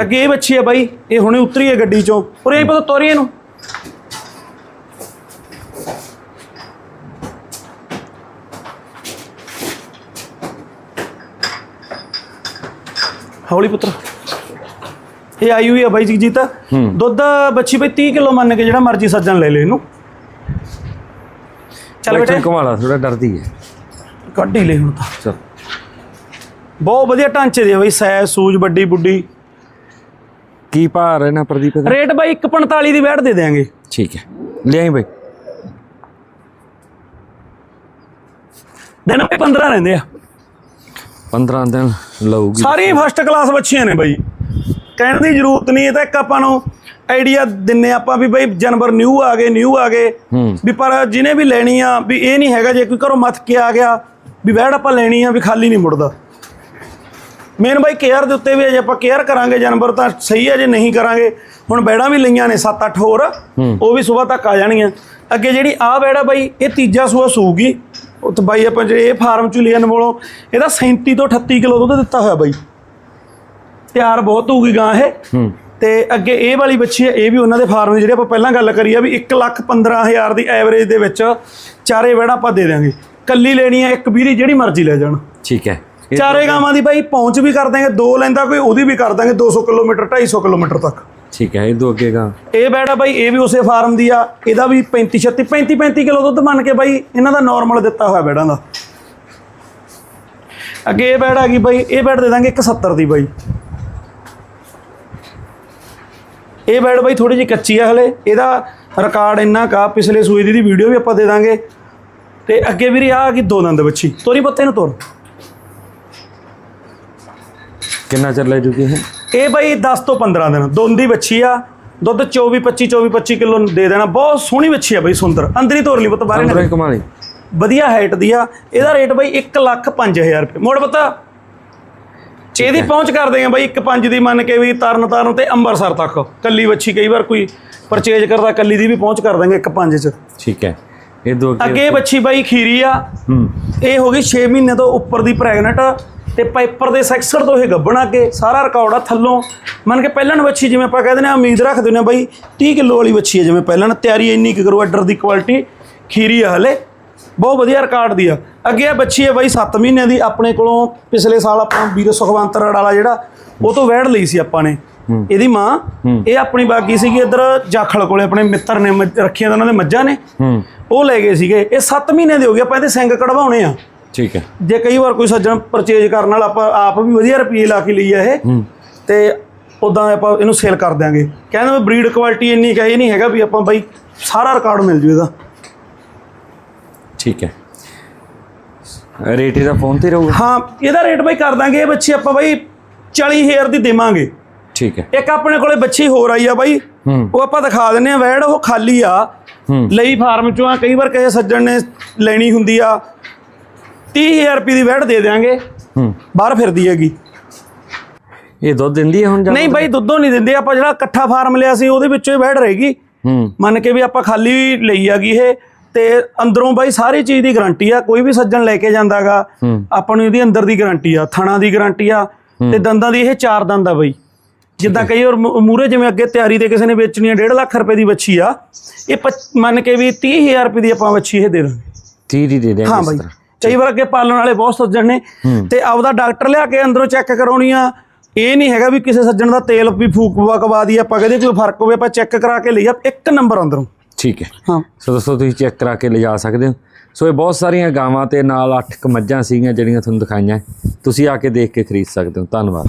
ਅੱਗੇ ਇਹ ਬੱਚੀ ਆ ਬਾਈ ਇਹ ਹੁਣੇ ਉਤਰੀ ਹੈ ਗੱਡੀ ਚੋਂ। ਉਰੇ ਹੀ ਪਤਾ ਤੋਰੀ ਇਹਨੂੰ। ਹੌਲੀ ਪੁੱਤਰ। ਇਹ ਆਈ ਹੋਈ ਆ ਬਾਈ ਜਗਜੀਤ। ਦੁੱਧ ਬੱਚੀ ਬਈ 30 ਕਿਲੋ ਮੰਨ ਕੇ ਜਿਹੜਾ ਮਰਜ਼ੀ ਸੱਜਣ ਲੈ ਲੈ ਇਹਨੂੰ। ਚੱਲ ਬੇਟੇ। ਕਮਾਲਾ ਥੋੜਾ ਡਰਦੀ ਹੈ। ਕੱਢ ਹੀ ਲੈ ਹੁਣ ਤਾਂ। ਚਲ। ਬਹੁਤ ਵਧੀਆ ਢਾਂਚੇ ਦੀ ਆ ਬਈ ਸੈ ਸੂਜ ਵੱਡੀ ਬੁੱਢੀ। ਕੀ ਭਾਰ ਹੈ ਨਾ ਪ੍ਰਦੀਪ ਦਾ ਰੇਟ ਬਾਈ 145 ਦੀ ਬੈਠ ਦੇ ਦੇਾਂਗੇ ਠੀਕ ਹੈ। ਲਿਆਈ ਬਈ। ਦਿਨ 15 ਰਹਿੰਦੇ ਆ। 15 ਦਿਨ ਲਊਗੀ ਸਾਰੀਆਂ ਫਸਟ ਕਲਾਸ ਬੱਚੀਆਂ ਨੇ ਬਾਈ। ਕਹਿਣ ਦੀ ਜ਼ਰੂਰਤ ਨਹੀਂ ਇਹ ਤਾਂ ਇੱਕ ਆਪਾਂ ਨੂੰ ਆਈਡੀਆ ਦਿੰਨੇ ਆਪਾਂ ਵੀ ਬਈ ਜਾਨਵਰ ਨਿਊ ਆ ਗਏ ਨਿਊ ਆ ਗਏ। ਵੀ ਪਰ ਜਿਹਨੇ ਵੀ ਲੈਣੀ ਆ ਵੀ ਇਹ ਨਹੀਂ ਹੈਗਾ ਜੇ ਕੋਈ ਘਰੋਂ ਮੱਥ ਕੇ ਆ ਗਿਆ ਵੀ ਵੈੜ ਆਪਾਂ ਲੈਣੀ ਆ ਵੀ ਖਾਲੀ ਨਹੀਂ ਮੁੜਦਾ। ਮੇਨ ਬਾਈ ਕੇਅਰ ਦੇ ਉੱਤੇ ਵੀ ਜੇ ਆਪਾਂ ਕੇਅਰ ਕਰਾਂਗੇ ਜਾਨਵਰ ਤਾਂ ਸਹੀ ਹੈ ਜੇ ਨਹੀਂ ਕਰਾਂਗੇ ਹੁਣ ਬੈੜਾਂ ਵੀ ਲਈਆਂ ਨੇ 7-8 ਹੋਰ ਉਹ ਵੀ ਸਵੇਰ ਤੱਕ ਆ ਜਾਣਗੀਆਂ। ਅੱਗੇ ਜਿਹੜੀ ਆ ਬੈੜਾ ਬਾਈ ਇਹ ਤੀਜਾ ਸੂਆ ਸੂਗੀ। ਉਹ ਤਾਂ ਬਾਈ ਆਪਾਂ ਜਿਹੜੇ ਇਹ ਫਾਰਮ ਚ ਲਿਆ ਨਮੋਲੋਂ ਇਹਦਾ 37 ਤੋਂ 38 ਕਿਲੋ ਦੁੱਧ ਦਿੱਤਾ ਹੋਇਆ ਬਾਈ। ਤਿਆਰ ਬਹੁਤ ਹੋਊਗੀ ਗਾਂ ਇਹ। ਤੇ ਅੱਗੇ ਇਹ ਵਾਲੀ ਬੱਚੀ ਹੈ ਇਹ ਵੀ ਉਹਨਾਂ ਦੇ ਫਾਰਮ ਦੀ ਜਿਹੜੀ ਆਪਾਂ ਪਹਿਲਾਂ ਗੱਲ ਕਰੀ ਆ ਵੀ 1 ਲੱਖ 15000 ਦੀ ਐਵਰੇਜ ਦੇ ਵਿੱਚ ਚਾਰੇ ਵੜਾ ਆਪਾਂ ਦੇ ਦਿਆਂਗੇ। ਕੱਲੀ ਲੈਣੀ ਹੈ ਇੱਕ ਵੀਰੀ ਜਿਹੜੀ ਮਰਜ਼ੀ ਲੈ ਜਾਣ। ਠੀਕ ਹੈ। ਚਾਰੇ ਗਾਵਾਂ ਦੀ ਬਾਈ ਪਹੁੰਚ ਵੀ ਕਰ ਦਾਂਗੇ ਦੋ ਲੈਂਦਾ ਕੋਈ ਉਹਦੀ ਵੀ ਕਰ ਦਾਂਗੇ 200 ਕਿਲੋਮੀਟਰ 250 ਕਿਲੋਮੀਟਰ ਤੱਕ। ਠੀਕ ਹੈ ਇਹ ਦੋ ਅੱਗੇਗਾ ਇਹ ਬੈੜਾ ਬਾਈ ਇਹ ਵੀ ਉਸੇ ਫਾਰਮ ਦੀ ਆ ਇਹਦਾ ਵੀ 35 36 35 35 ਕਿਲੋ ਦੁੱਧ ਮੰਨ ਕੇ ਬਾਈ ਇਹਨਾਂ ਦਾ ਨਾਰਮਲ ਦਿੱਤਾ ਹੋਇਆ ਬੈੜਾਂ ਦਾ। ਅੱਗੇ ਇਹ ਬੈੜ ਆ ਗਈ ਬਾਈ ਇਹ ਬੈੜ ਦੇ ਦਾਂਗੇ 170 ਦੀ ਬਾਈ ਇਹ ਬੈੜ ਬਾਈ ਥੋੜੀ ਜਿਹੀ ਕੱਚੀ ਆ ਹਲੇ ਇਹਦਾ ਰਿਕਾਰਡ ਇੰਨਾ ਕਾ ਪਿਛਲੇ ਸੂਈ ਦੀ ਵੀਡੀਓ ਵੀ ਆਪਾਂ ਦੇ ਦਾਂਗੇ। ਤੇ ਅੱਗੇ ਵੀਰੇ ਆ ਆ ਗਈ ਦੋ ਦੰਦ ਬੱਚੀ ਤੋਰੀ ਪੱਤੇ ਨੂੰ ਤੋਰ। ਕਿੰਨਾ ਚੱਲ ਲੈ ਜੂਗੀ ਇਹ ਇਹ ਬਾਈ 10 ਤੋਂ 15 ਦਿਨ। ਦੁੱਧ ਦੀ ਬੱਚੀ ਆ। ਦੁੱਧ 24 25 24 25 ਕਿਲੋ ਦੇ ਦੇਣਾ। ਬਹੁਤ ਸੋਹਣੀ ਬੱਚੀ ਆ ਬਾਈ ਸੁੰਦਰ। ਅੰਦਰ ਤੋਰ ਲਈ ਪੁੱਤ ਬਾਹਰ ਅੰਦਰੋਂ ਕਮਾ ਲਈ। ਵਧੀਆ ਹਾਈਟ ਦੀ ਆ। ਇਹਦਾ ਰੇਟ ਬਾਈ 1 ਲੱਖ 5000 ਰੁਪਏ। ਮੋੜ ਪਤਾ। ਇਹਦੀ ਪਹੁੰਚ ਕਰ ਦੇਗਾ ਬਾਈ 1 5 ਦੀ ਮੰਨ ਕੇ ਵੀ ਤਰਨ ਤਾਰਨ ਤੇ ਅੰਮ੍ਰਿਤਸਰ ਤੱਕ। ਕੱਲੀ ਬੱਚੀ ਕਈ ਵਾਰ ਕੋਈ ਪਰਚੇਜ ਕਰਦਾ ਕੱਲੀ ਦੀ ਵੀ ਪਹੁੰਚ ਕਰ ਦਾਂਗੇ 1 5 ਚ। ਠੀਕ ਹੈ। ਇਹ ਦੋ ਅੱਗੇ ਬੱਚੀ ਬਾਈ ਖੀਰੀ ਆ। ਹੂੰ। ਇਹ ਹੋ ਗਈ 6 ਮਹੀਨੇ ਤੋਂ ਉੱਪਰ ਦੀ ਪ੍ਰੈਗਨੈਂਟ ਤੇ ਪਾਈਪਰ ਦੇ ਸੈਕਸਰ ਤੋਂ ਇਹ ਗੱਭਣ ਅੱਗੇ ਸਾਰਾ ਰਿਕਾਰਡ ਆ ਥੱਲੋਂ। ਮੰਨ ਕੇ ਪਹਿਲਣ ਬੱਚੀ ਜਿਵੇਂ ਆਪਾਂ ਕਹਿੰਦੇ ਨੇ ਉਮੀਦ ਰੱਖਦੇ ਨੇ ਬਾਈ 30 ਕਿਲੋ ਵਾਲੀ ਬੱਚੀ ਹੈ ਜਿਵੇਂ ਪਹਿਲਣ ਤਿਆਰੀ ਇੰਨੀ ਕੁ ਕਰੋ ਆਰਡਰ ਦੀ ਕੁਆਲਿਟੀ ਖੀਰੀ ਆ ਹਲੇ। ਬਹੁਤ ਵਧੀਆ ਰਿਕਾਰਡ ਦੀ ਆ। ਅੱਗੇ ਇਹ ਬੱਚੀ ਹੈ ਬਾਈ 7 ਮਹੀਨਿਆਂ ਦੀ ਆਪਣੇ ਕੋਲੋਂ ਪਿਛਲੇ ਸਾਲ ਆਪਾਂ ਵੀਰ ਸੁਖਵੰਤ ਰੜ ਵਾਲਾ ਜਿਹੜਾ ਉਹ ਤੋਂ ਵੈੜ ਲਈ ਸੀ ਆਪਾਂ ਨੇ। ਇਹਦੀ ਮਾਂ ਇਹ ਆਪਣੀ ਬਾਗੀ ਸੀਗੀ ਇੱਧਰ ਜਾਖਲ ਕੋਲੇ ਆਪਣੇ ਮਿੱਤਰ ਨੇ ਰੱਖੀਆਂ ਤਾਂ ਉਹਨਾਂ ਦੇ ਮੱਝਾਂ ਨੇ। ਉਹ ਲੈ ਗਏ ਸੀਗੇ। ਇਹ 7 ਮਹੀਨੇ ਦੇ ਹੋ ਗਏ ਆਪਾਂ ਇਹਦੇ ਸਿੰਗ ਕਢਵਾਉਣੇ ਆ। ਠੀਕ ਹੈ। ਜੇ ਕਈ ਵਾਰ ਕੋਈ ਸੱਜਣ ਪਰਚੇਜ ਕਰਨ ਨਾਲ ਆਪਾਂ ਆਪ ਵੀ ਵਧੀਆ ਰੁਪਏ ਲਾ ਕੇ ਲਈ ਆ ਇਹ ਤੇ ਉਦਾਂ ਆਪਾਂ ਇਹਨੂੰ ਸੇਲ ਕਰ ਦਿਆਂਗੇ। ਕਹਿੰਦੇ ਵੀ ਬਰੀਡ ਕੁਆਲਿਟੀ ਇੰਨੀ ਕਹੇ ਨਹੀਂ ਹੈਗਾ ਵੀ ਆਪਾਂ ਬਾਈ ਸਾਰਾ ਰਿਕਾਰਡ ਮਿਲ ਜੂ ਇਹਦਾ। ਠੀਕ ਹੈ। ਰੇਟ ਇਹਦਾ ਫੋਨ ਤੇ ਰਹੂਗਾ? ਹਾਂ ਇਹਦਾ ਰੇਟ ਬਾਈ ਕਰ ਦਾਂਗੇ ਇਹ ਬੱਚੀ ਆਪਾਂ ਬਾਈ 40000 ਦੀ ਦੇਵਾਂਗੇ। ਠੀਕ ਹੈ। ਇੱਕ ਆਪਣੇ ਕੋਲੇ ਬੱਚੀ ਹੋਰ ਆਈ ਆ ਬਾਈ ਉਹ ਆਪਾਂ ਦਿਖਾ ਦਿੰਨੇ ਆ ਵੈੜ ਉਹ ਖਾਲੀ ਆ। ਲਈ ਫਾਰਮ ਚੋਂ ਆ ਕਈ ਵਾਰ ਕਿਸੇ ਸੱਜਣ ਨੇ ਲੈਣੀ ਹੁੰਦੀ ਆ 30000 ਰੁਪਏ ਦੀ ਵੈੜ ਦੇ ਦਿਆਂਗੇ। ਹੂੰ। ਬਾਹਰ ਫਿਰਦੀ ਹੈਗੀ। ਇਹ ਦੁੱਧ ਦਿੰਦੀ ਹੈ ਹੁਣ ਜਾਂ ਨਹੀਂ ਬਾਈ ਦੁੱਧੋਂ ਨਹੀਂ ਦਿੰਦੇ। ਆਪਾਂ ਜਿਹੜਾ ਇਕੱਠਾ ਫਾਰਮ ਲਿਆ ਸੀ ਉਹਦੇ ਵਿੱਚੋਂ ਹੀ ਵੈੜ ਰਹੇਗੀ। ਹੂੰ। ਮੰਨ ਕੇ ਵੀ ਆਪਾਂ ਖਾਲੀ ਲਈ ਹੈਗੀ ਇਹ। ਤੇ ਅੰਦਰੋਂ ਬਾਈ ਸਾਰੀ ਚੀਜ਼ ਦੀ ਗਾਰੰਟੀ ਆ। ਕੋਈ ਵੀ ਸੱਜਣ ਲੈ ਕੇ ਜਾਂਦਾਗਾ। ਆਪਾਂ ਨੂੰ ਇਹਦੀ ਅੰਦਰ ਦੀ ਗਾਰੰਟੀ ਆ ਥਣਾ ਦੀ ਗਾਰੰਟੀ ਆ। ਤੇ ਦੰਦਾਂ ਦੀ ਇਹ ਚਾਰ ਦੰਦ ਆ ਬਾਈ। ਜਿੱਦਾਂ ਕਈ ਵਾਰ ਮੂਰੇ ਜਿਵੇਂ ਅੱਗੇ ਤਿਆਰੀ ਤੇ ਕਿਸੇ ਨੇ ਵੇਚਣੀ ਆ 1.5 ਲੱਖ ਰੁਪਏ ਦੀ ਬੱਚੀ ਆ। ਇਹ ਮੰਨ ਕੇ ਵੀ 30000 ਰੁਪਏ ਦੀ ਆਪਾਂ ਬੱਚੀ ਇਹ ਦੇ ਦਾਂਗੇ। 30 ਦੀ ਦੇ ਦੇਂਗੇ ਹਾਂ ਬਾਈ। ਕਈ ਵਾਰ ਅੱਗੇ ਪਾਲਣ ਵਾਲੇ ਬਹੁਤ ਸੱਜਣ ਨੇ ਤੇ ਆਪਦਾ ਡਾਕਟਰ ਲਿਆ ਕੇ ਅੰਦਰੋਂ ਚੈੱਕ ਕਰਾਉਣੀ ਆ ਇਹ ਨਹੀਂ ਹੈਗਾ ਵੀ ਕਿਸੇ ਸੱਜਣ ਦਾ ਤੇਲ ਵੀ ਫੂਕ ਵਕਵਾ ਦੀ ਆਪਾਂ ਕਹਦੇ ਕੋਈ ਫ਼ਰਕ ਹੋਵੇ ਆਪਾਂ ਚੈੱਕ ਕਰਾ ਕੇ ਲਈਆ ਇੱਕ ਨੰਬਰ ਅੰਦਰੋਂ। ਠੀਕ ਹੈ। ਹਾਂ। ਸੋ ਦੋਸਤੋ ਤੁਸੀਂ ਚੈੱਕ ਕਰਾ ਕੇ ਲਿਜਾ ਸਕਦੇ ਹੋ। ਸੋ ਇਹ ਬਹੁਤ ਸਾਰੀਆਂ ਗਾਵਾਂ ਤੇ ਨਾਲ 8 ਕ ਮੱਝਾਂ ਸੀਗੀਆਂ ਜਿਹੜੀਆਂ ਤੁਹਾਨੂੰ ਦਿਖਾਈਆਂ। ਤੁਸੀਂ ਆ ਕੇ ਦੇਖ ਕੇ ਖਰੀਦ ਸਕਦੇ ਹੋ। ਧੰਨਵਾਦ।